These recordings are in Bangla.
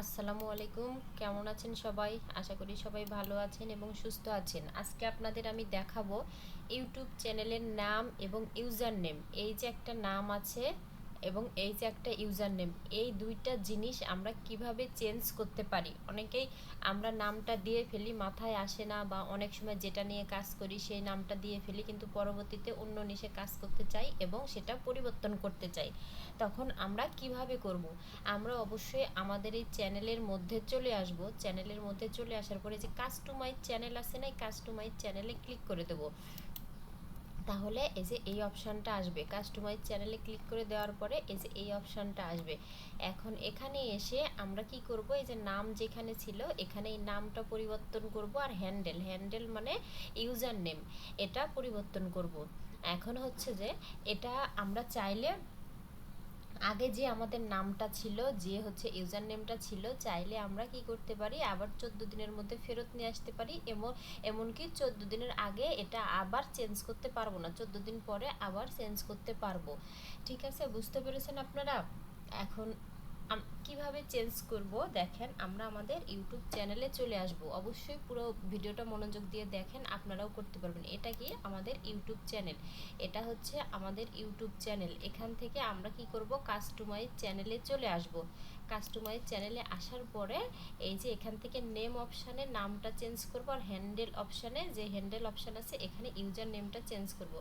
আসসালামু আলাইকুম। কেমন আছেন সবাই? আশা করি সবাই ভালো আছেন এবং সুস্থ আছেন। আজকে আপনাদের আমি দেখাবো ইউটিউব চ্যানেলের নাম এবং ইউজার নেম এই যে একটা নাম আছে এবং এই যে একটা ইউজার নেম এই দুইটা জিনিস আমরা কীভাবে চেঞ্জ করতে পারি? অনেকেই আমরা নামটা দিয়ে ফেলি, মাথায় আসে না বা অনেক সময় যেটা নিয়ে কাজ করি সেই নামটা দিয়ে ফেলি, কিন্তু পরবর্তীতে অন্য নিশে কাজ করতে চাই এবং সেটা পরিবর্তন করতে চাই। তখন আমরা কীভাবে করব? আমরা অবশ্যই আমাদের এই চ্যানেলের মধ্যে চলে আসব। চ্যানেলের মধ্যে চলে আসার পরে যে কাস্টমাইজ চ্যানেল আছে না, এই কাস্টমাইজ চ্যানেলে ক্লিক করে দেবো। তাহলে এই যে এই অপশানটা আসবে কাস্টমাইজ চ্যানেলে ক্লিক করে দেওয়ার পরে এই যে এই অপশানটা আসবে। এখন এখানে এসে আমরা কি করব, এই যে নাম যেখানে ছিল, এখানে এই নামটা পরিবর্তন করব আর হ্যান্ডেল হ্যান্ডেল মানে ইউজার নেম এটা পরিবর্তন করব। এখন হচ্ছে যে, এটা আমরা চাইলে আগে যে আমাদের নামটা ছিল, যে হচ্ছে ইউজার নেমটা ছিল, চাইলে আমরা কি করতে পারি? আবার চোদ্দ দিনের মধ্যে ফেরত নিয়ে আসতে পারি। এমন, এমনকি চোদ্দ দিনের আগে এটা আবার চেঞ্জ করতে পারব না। চোদ্দ দিন পরে আবার চেঞ্জ করতে পারব। ঠিক আছে? বুঝতে পেরেছেন আপনারা? এখন কীভাবে চেঞ্জ করব? দেখেন, আমরা আমাদের ইউটিউব চ্যানেলে চলে আসব। অবশ্যই পুরো ভিডিওটা মনোযোগ দিয়ে দেখেন, আপনারাও করতে পারবেন। এটা কি আমাদের ইউটিউব চ্যানেল এটা হচ্ছে আমাদের ইউটিউব চ্যানেল এখান থেকে আমরা কি করব? কাস্টমাইজ চ্যানেলে চলে আসব। কাস্টমাইজ চ্যানেলে আসার পরে এই যে এখান থেকে নেম অপশানে নামটা চেঞ্জ করব আর হ্যান্ডেল অপশানে যে হ্যান্ডেল অপশান আছে এখানে ইউজার নেমটা চেঞ্জ করব।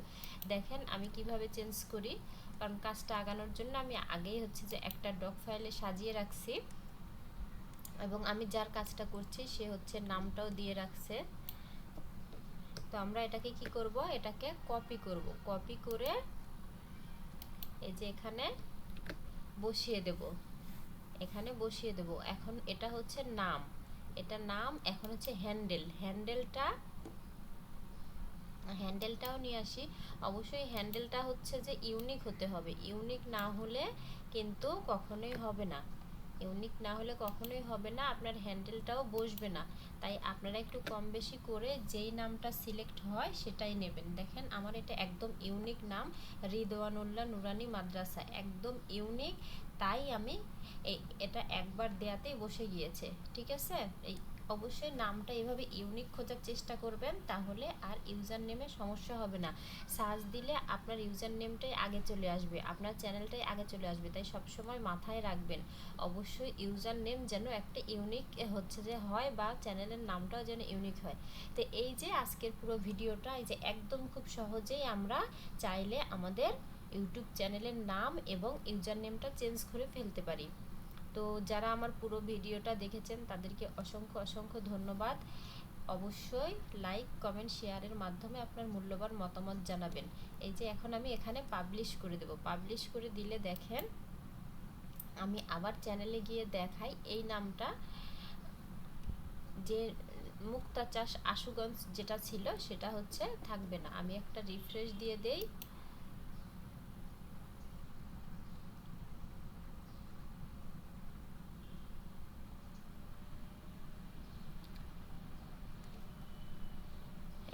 দেখেন আমি কীভাবে চেঞ্জ করি। কারণ কাজটা আগানোর জন্য আমি আগেই হচ্ছে যে একটা ডক ফাইলে সাজিয়ে রাখছি। এবং আমি যার কাজটা করছি সে হচ্ছে নামটাও দিয়ে রাখছে। তো আমরা এটাকে কি করব? এটাকে কপি করব। কপি করে এই যে এখানে বসিয়ে দেব। এখানে বসিয়ে দেব। এখন এটা হচ্ছে নাম। এটা নাম এখন হচ্ছে হ্যান্ডেল হ্যান্ডেলটা হ্যান্ডেলটাও নিয়ে আসি। অবশ্যই হ্যান্ডেলটা হচ্ছে যে ইউনিক হতে হবে। ইউনিক না হলে কিন্তু কখনোই হবে না। ইউনিক না হলে কখনোই হবে না। আপনার হ্যান্ডেলটাও বসবে না। তাই আপনারা একটু কম বেশি করে যেই নামটা সিলেক্ট হয় সেটাই নেবেন। দেখেন আমার এটা একদম ইউনিক নাম। রিদওয়ানুল্লাহ নুরানি মাদ্রাসা। একদম ইউনিক তাই আমি এই, এটা একবার দেয়াতেই বসে গিয়েছে, ঠিক আছে? এই অবশ্যই নামটা এভাবে ইউনিক খোঁজার চেষ্টা করবেন, তাহলে আর ইউজার নেমে সমস্যা হবে না। সার্চ দিলে আপনার ইউজার নেমটাই আগে চলে আসবে, আপনার চ্যানেলটাই আগে চলে আসবে, তাই সবসময় মাথায় রাখবেন। অবশ্যই ইউজার নেম যেন একটা ইউনিক হচ্ছে যে হয় বা চ্যানেলের নামটাও যেন ইউনিক হয়। তো এই যে আজকের পুরো ভিডিওটা এই যে একদম খুব সহজেই আমরা চাইলে আমাদের ইউটিউব চ্যানেলের নাম এবং ইউজার নেমটা চেঞ্জ করে ফেলতে পারি। তো যারা আমার পুরো ভিডিওটা দেখেছেন, তাদেরকে অসংখ্য অসংখ্য ধন্যবাদ। অবশ্যই লাইক কমেন্ট শেয়ারের মাধ্যমে আপনার মূল্যবান মতামত জানাবেন। এই যে এখন আমি এখানে পাবলিশ করে দেব। পাবলিশ করে দিলে দেখেন, আমি আবার চ্যানেলে গিয়ে দেখাই এই নামটা। যে মুক্তা চাষ আশুগঞ্জ যেটা ছিল, সেটা হচ্ছে থাকবে না। আমি একটা রিফ্রেশ দিয়ে দেই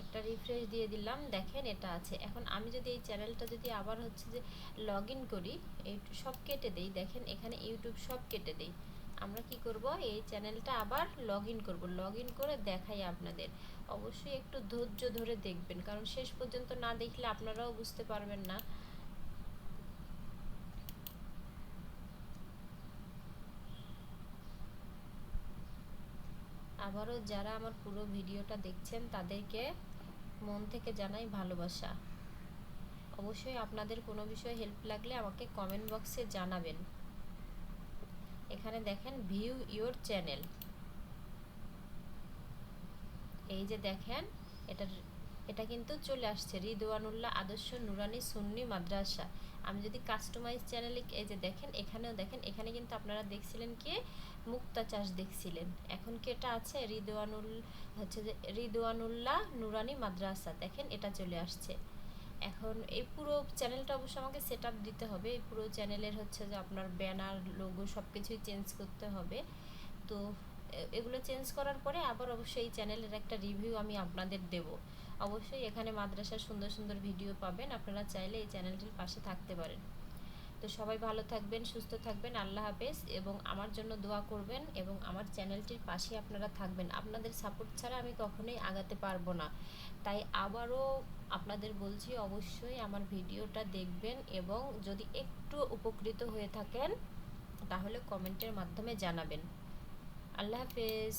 একটা রিফ্রেশ দিয়ে দিলাম। দেখেন এটা আছে। এখন আমি যদি এই চ্যানেলটা যদি আবার হচ্ছে যে লগ ইন করি, এই সব কেটে দেই। দেখেন এখানে ইউটিউব সব কেটে দেই। আমরা কি করব? এই চ্যানেলটা আবার লগ ইন করব। লগ ইন করে দেখাই আপনাদের। অবশ্যই একটু ধৈর্য ধরে দেখবেন। কারণ শেষ পর্যন্ত না দেখলে আপনারাও বুঝতে পারবেন না। আবারও যারা আমার পুরো ভিডিওটা দেখছেন, তাদেরকে মন থেকে জানাই ভালোবাসা। অবশ্যই আপনাদের কোনো বিষয়ে হেল্প লাগলে আমাকে কমেন্ট বক্সে জানাবেন। এখানে দেখেন ভিউ ইউর চ্যানেল এই যে দেখেন এটা এটা কিন্তু চলে আসছে। রিদওয়ানুল্লাহ আদর্শ নুরানি সুন্নি মাদ্রাসা। আমি যদি কাস্টমাইজ চ্যানেলে এই যে দেখেন, এখানেও দেখেন, এখানে কিন্তু আপনারা দেখছিলেন কি? মুক্তা চাষ দেখছিলেন। এখন কি এটা আছে? রিদওয়ানুল, হচ্ছে যে রিদওয়ানুল্লাহ নুরানি মাদ্রাসা। দেখেন, এটা চলে আসছে। এখন এই পুরো চ্যানেলটা অবশ্য আমাকে সেট দিতে হবে। এই পুরো চ্যানেলের হচ্ছে যে আপনার ব্যানার লোগো সব কিছুই চেঞ্জ করতে হবে। তো এগুলো চেঞ্জ করার পরে আবার অবশ্যই এই চ্যানেলের একটা রিভিউ আমি আপনাদের দেব। অবশ্যই এখানে মাদ্রাসার সুন্দর সুন্দর ভিডিও পাবেন। আপনারা চাইলে এই চ্যানেলটির পাশে থাকতে পারেন। তো সবাই ভালো থাকবেন, সুস্থ থাকবেন, আল্লাহ হাফেজ এবং আমার জন্য দোয়া করবেন এবং আমার চ্যানেলটির পাশে আপনারা থাকবেন। আপনাদের সাপোর্ট ছাড়া আমি কখনোই আগাতে পারব না। তাই আবারও আপনাদের বলছি, অবশ্যই আমার ভিডিওটা দেখবেন এবং যদি একটু উপকৃত হয়ে থাকেন, তাহলে কমেন্টের মাধ্যমে জানাবেন। আল্লাহ হাফেজ।